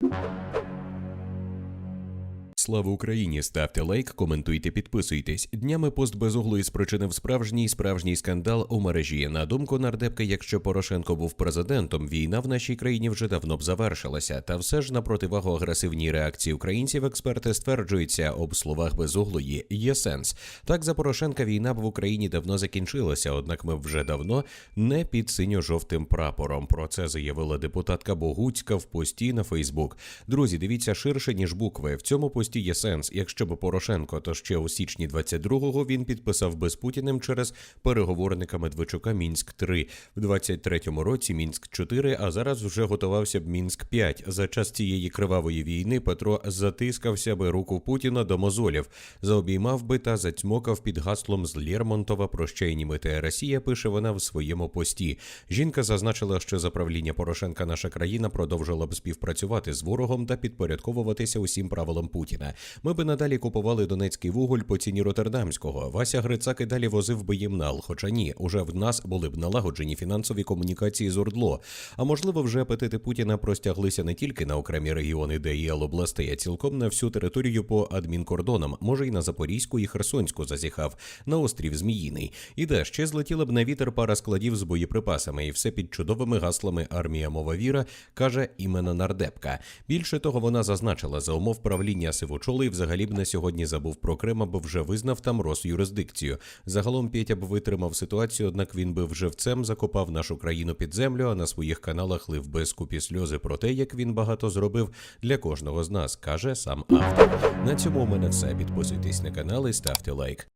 you Слава Україні! Ставте лайк, коментуйте, підписуйтесь. Днями пост безуглої спричинив справжній справжній скандал у мережі. На думку нардепка, якщо Порошенко був президентом, війна в нашій країні вже давно б завершилася. Та все ж на противагу агресивній реакції українців, експерти стверджуються об словах безуглої є сенс. Так за Порошенка війна б в Україні давно закінчилася, однак ми вже давно не під синьо-жовтим прапором. Про це заявила депутатка Богуцька в пості на Фейсбук. Друзі, дивіться ширше ніж букви. В цьому пості є сенс. Якщо б Порошенко, то ще у січні 22-го він підписав би з Путіним через переговорника Медведчука Мінськ 3 в 23-му році. Мінськ 4 а зараз вже готувався б Мінськ 5 За час цієї кривавої війни Петро затискався би руку Путіна до мозолів, заобіймав би та зацьмокав під гаслом з Лєрмонтова «Прощай, німите Росія. Пише вона в своєму пості. Жінка зазначила, що за правління Порошенка наша країна продовжила б співпрацювати з ворогом та підпорядковуватися усім правилам Путіна. Ми би надалі купували донецький вуголь по ціні роттердамського. Вася Грицак і далі возив би їм нал. Хоча ні, уже в нас були б налагоджені фінансові комунікації з Ордло. А можливо, вже апетити Путіна простяглися не тільки на окремі регіони ДІЛ областей, а цілком на всю територію по адмінкордонам. Може, й на Запорізьку і Херсонську зазіхав, на острів Зміїний. І де ще злетіла б на вітер пара складів з боєприпасами, і все під чудовими гаслами армія мова віра каже іменно нардепка. Більше того, вона зазначила за умов правління Сивочоли і взагалі б на сьогодні забув про Крим, або вже визнав там Росюрисдикцію. Загалом Петя б витримав ситуацію, однак він би живцем закопав нашу країну під землю, а на своїх каналах лив без купі сльози про те, як він багато зробив для кожного з нас, каже сам автор. На цьому у мене все. Підписуйтесь на канал і ставте лайк.